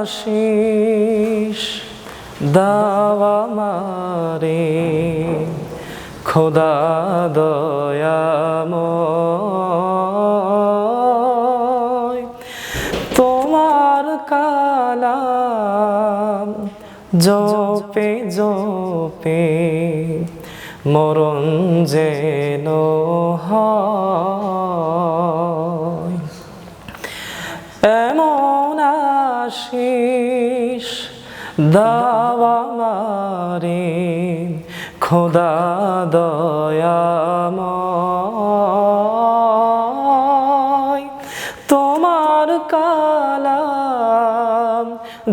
আশিস দাওয়া মারে খোদা দয়াময়। তোমার কালাম জপে জপে মরণ যেন হয়। আশিস দাওয়া মারে খোদা দয়াময়। তোমার কালাম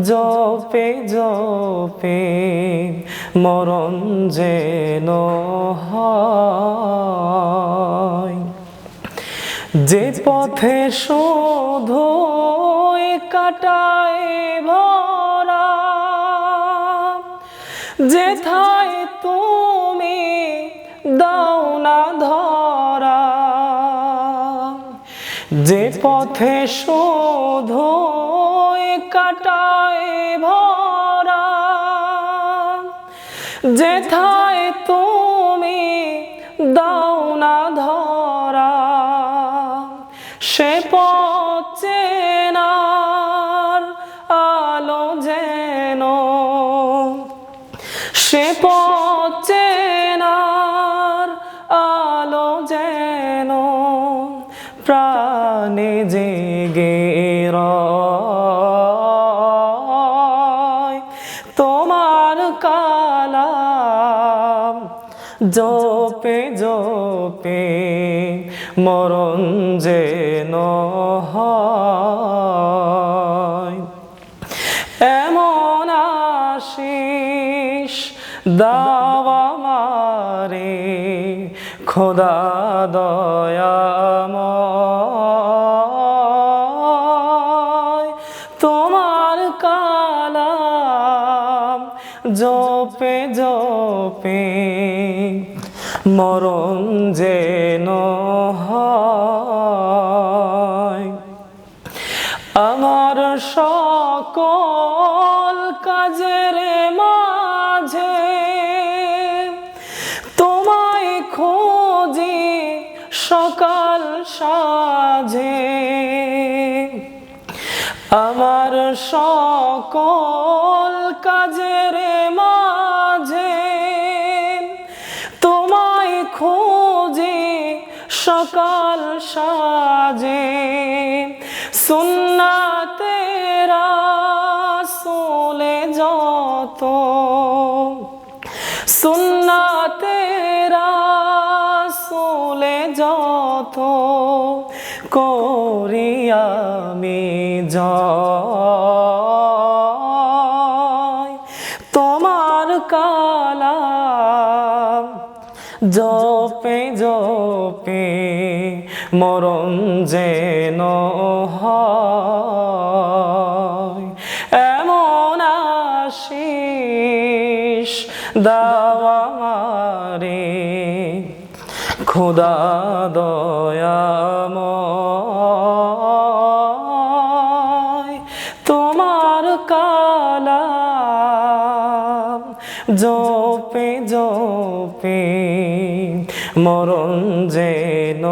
জপে জপে মরণ যেন হয়। যে পথে শোধ কাটায় ভরা। যেথায় তুমি দাও না ধরা। যে পথে শোধ কাটায় ভরা। যেথায় তুমি দাও সে পচেনার আলো যেন প্রাণে জেগে তোমার কালাম জপে জপে মরণ যেন হয়। এমন আশিস দাওয়া মারে খোদা দয়াময়। তোমার কালাম জপে জপে মরণ হয়। আমার সকল খোঁজি সকাল সাজে। আমার সকল কাজের মাঝে তোমায় খোঁজে সকাল সাজে। সুন্না তেরা সোলে যত সুন্না যত করি আমি জয়। তোমার কালা জপে জপে, মরণ যেন হয়। এমন আশিস দাওয়া মারে খোদা দয়াময় তোমার কালাম জপে জপে মরণ যেন